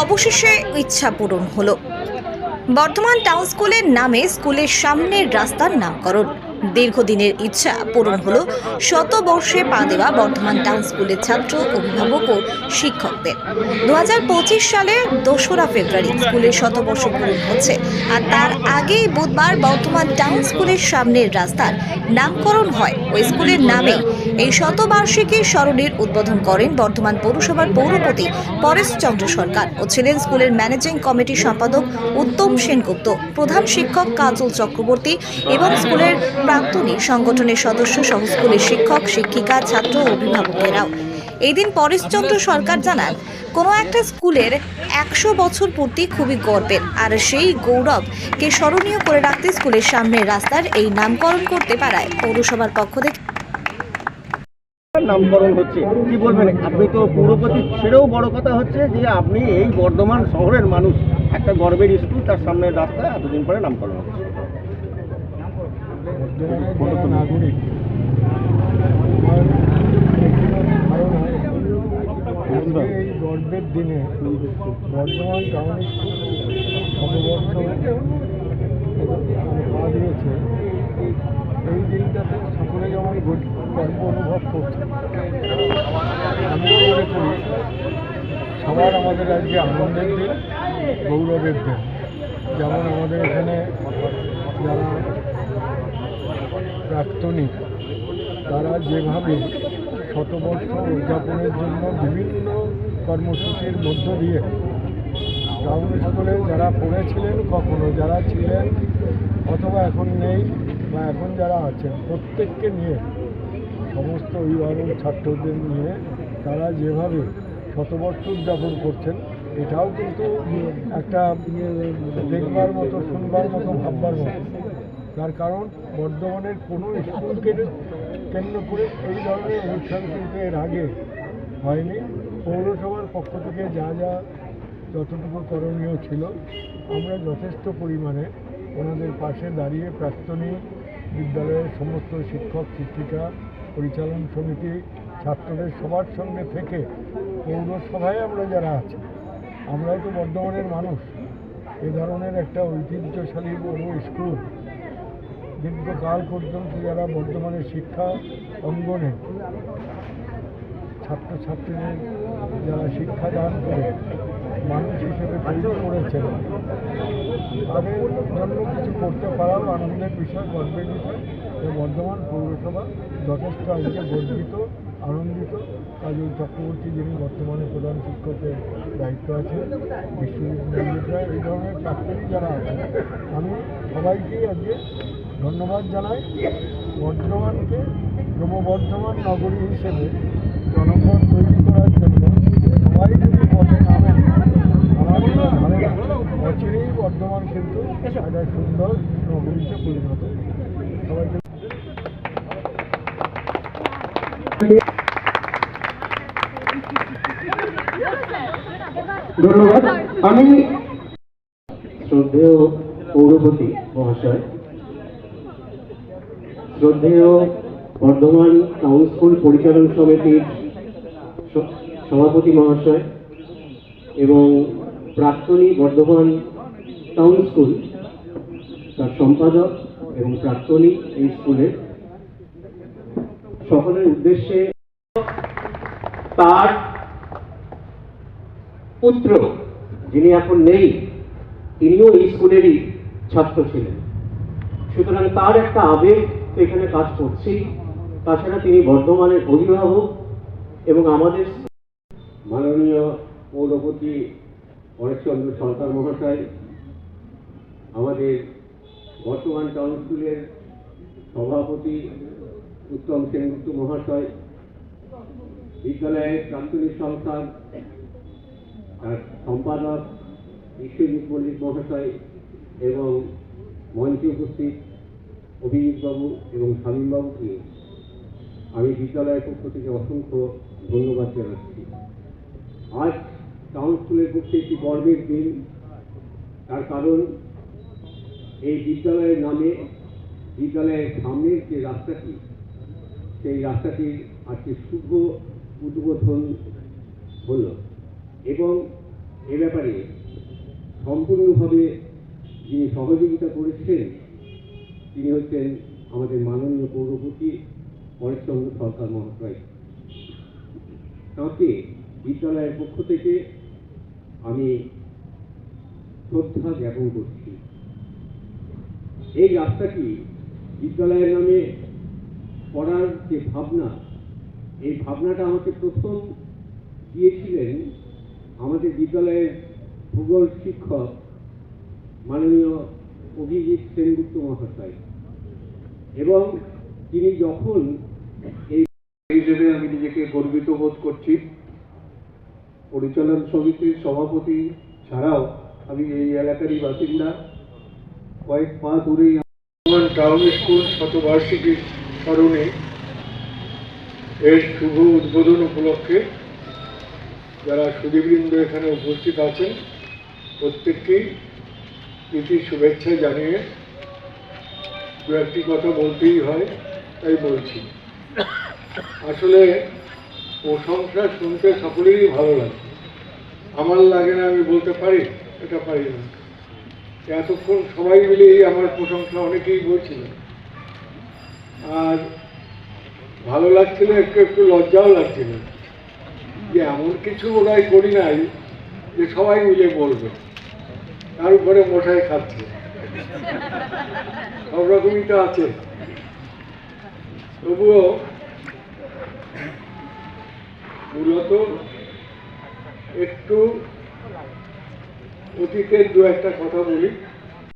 অবশেষে ইচ্ছা পূরণ হলো। বর্ধমান টাউন স্কুলের নামে স্কুলের সামনের রাস্তার নামকরণ। দীর্ঘদিনের ইচ্ছা পূরণ হলো শত বর্ষে পা দেওয়া বর্ধমান টাউন স্কুলের ছাত্র, অভিভাবক ও শিক্ষকদের। দুহাজার পঁচিশ সালে দোসরা ফেব্রুয়ারি স্কুলের শতবর্ষ পূরণ হচ্ছে আর তার আগেই বুধবার বর্ধমান টাউন স্কুলের সামনের রাস্তার নামকরণ হয়। ওই স্কুলের নামে এই শতবার্ষিকী স্মরণের উদ্বোধন করেন বর্ধমান পৌরসভার পৌরপতি পরেশ চন্দ্র সরকার ও ছিলেন স্কুলের ম্যানেজিং কমিটির সম্পাদক উত্তম সেনগুপ্ত, প্রধান শিক্ষক কাজল চক্রবর্তী এবং স্কুলের প্রাক্তনী সংগঠনের সদস্য সহ স্কুলের শিক্ষক, শিক্ষিকা, ছাত্র অভিভাবকেরাও। এই দিন পরেশচন্দ্র সরকার জানান, কোনো একটা স্কুলের একশো বছর পূর্তি খুবই গর্বের, আর সেই গৌরবকে স্মরণীয় করে রাখতে স্কুলের সামনের রাস্তার এই নামকরণ করতে পারায় পৌরসভার পক্ষ থেকে। নামকরণ হচ্ছে, কি বলবেন? আপনি তো পৌরপতি, সেটাও বড় কথা হচ্ছে যে আপনি এই বর্ধমান শহরের মানুষ, একটা গর্বের স্কুল তার সামনে রাস্তায় এতদিন পরে নামকরণ হচ্ছে। নাগরিক এই গর্বের দিনে বর্ধমান টাউন পা দিয়েছে এই দিনটাতে সকলে যেমন গর্ব অনুভব করছে আমি মনে সবার আমাদের আজকে আনন্দের দিন গৌরবের দিন যেমন আমাদের এখানে যারা প্রাক্তনী, তারা যেভাবে শতবর্ষ উদযাপনের জন্য বিভিন্ন কর্মসূচির মধ্য দিয়ে টাউন স্কুলে যারা পড়েছিলেন, কখনো যারা ছিলেন অথবা এখন নেই বা এখন যারা আছেন, প্রত্যেককে নিয়ে, সমস্ত অভিভাবক ছাত্রদের নিয়ে তারা যেভাবে শতবর্ষ উদযাপন করছেন, এটাও কিন্তু একটা দেখবার মতো, শুনবার মতো, ভাববার মতো। তার কারণ বর্ধমানের কোনো স্কুলকে কেন্দ্র করে এই ধরনের অনুষ্ঠান কিন্তু এর আগে হয়নি। পৌরসভার পক্ষ থেকে যা যা যতটুকু করণীয় ছিল, আমরা যথেষ্ট পরিমাণে ওনাদের পাশে দাঁড়িয়ে প্রাক্তনী বিদ্যালয়ের সমস্ত শিক্ষক, শিক্ষিকা, পরিচালন সমিতি, ছাত্রদের সবার সঙ্গে থেকে পৌরসভায় আমরা যারা আছি আমরাও তো বর্ধমানের মানুষ। এ ধরনের একটা ঐতিহ্যশালী বড় স্কুল দীর্ঘকাল পর্যন্ত যারা বর্তমানে শিক্ষা অঙ্গনে ছাত্রছাত্রীদের যারা শিক্ষা দান করে, মানুষ হিসেবে তৈরি করেছেন, তাদের জন্য কিছু করতে পারাও আনন্দের বিষয়, গর্বের বিষয়। বর্ধমান পৌরসভা যথেষ্ট আজকে গর্বিত। আনন্দিত। কাজল চক্রবর্তী যিনি বর্তমানে প্রধান শিক্ষকের দায়িত্ব আছে বিশ্ববিদ্যালয় এই ধরনের প্রাক্তনী যারা আছে আমি সবাইকেই আজকে ধন্যবাদ জানাই। বর্ধমানকে ক্রমবর্ধমান নগরী হিসেবে জনপদ তৈরি করার জন্য সবাই যদি পথে নামেন আমার বর্ধমান কিন্তু একটা সুন্দর নগরীতে পরিণত। সবাইকে ধন্যবাদ। আমি শ্রদ্ধেয় পৌরপতি মহাশয়, শ্রদ্ধেয় বর্ধমান টাউন স্কুল পরিচালন সমিতির সভাপতি মহাশয় এবং প্রাক্তনী বর্ধমান টাউন স্কুল তার সম্পাদক এবং প্রাক্তনী এই স্কুলের সকলের উদ্দেশ্যে তার পুত্র, যিনি এখন নেই, তিনিও এই স্কুলেরই ছাত্র ছিলেন। সুতরাং তার একটা আবেগ এখানে কাজ করছেই। তাছাড়া তিনি বর্ধমানের অভিভাবক এবং আমাদের মাননীয় পৌরপতি পরেশচন্দ্র সরকার মহাশয়, আমাদের বর্তমান টাউন স্কুলের সভাপতি উত্তম সেনগুপ্ত মহাশয়, বিদ্যালয়ের প্রাক্তনী সংস্থার তার সম্পাদক, বিশ্বজিৎ মল্লিক মহাশয় এবং মঞ্চে উপস্থিত অভিজিৎবাবু এবং শামীমবাবুকে আমি বিদ্যালয়ের পক্ষ থেকে অসংখ্য ধন্যবাদ জানাচ্ছি। আজ টাউন স্কুলের পক্ষে একটি গর্বের দিন। তার কারণ, এই বিদ্যালয়ের নামে বিদ্যালয়ের সামনের যে রাস্তাটি সেই রাস্তাটি আজকে শুভ উদ্বোধন হলো এবং এ ব্যাপারে সম্পূর্ণভাবে যিনি সহযোগিতা করেছেন, তিনি হচ্ছেন আমাদের মাননীয় পৌরপতি পরেশচন্দ্র সরকার মহাশয়। তাঁকে বিদ্যালয়ের পক্ষ থেকে আমি শ্রদ্ধা জ্ঞাপন করছি। এই রাস্তাটি বিদ্যালয়ের নামে করার যে ভাবনা, এই ভাবনাটা আমাকে প্রথম দিয়েছিলেন আমাদের বিদ্যালয়ের ভূগোল শিক্ষক মাননীয় অভিজিৎ সেনগুপ্ত মহাশয়। এবং তিনি যখন এই হিসেবে আমি নিজেকে গর্বিত বোধ করছি, পরিচালন সমিতির সভাপতি ছাড়াও আমি এই এলাকারই বাসিন্দা। কয়েক পা দূরেই টাউন স্কুল শতবার্ষিকীর স্মরণে এর শুভ উদ্বোধন উপলক্ষে যারা সুদীবৃন্দ এখানে উপস্থিত আছেন প্রত্যেককেই প্রীতি শুভেচ্ছা জানিয়ে দু একটি কথা বলতেই হয়, তাই বলছি। আসলে প্রশংসা শুনতে সকলেরই ভালো লাগে। আমার লাগে না, আমি বলতে পারি, এটা পারি না। এতক্ষণ সবাই মিলেই আমার প্রশংসা অনেকেই বলছিল। আর ভালো লাগছিল, একটু একটু লজ্জাও লাগছিল। যে এমন কিছু ওরাই করি নাই যে সবাই মিলে বলবে। তার উপরে মশাই খাচ্ছে। সব রকমই তো আছে। তবুও মূলত একটু অতীতের দু একটা কথা বলি।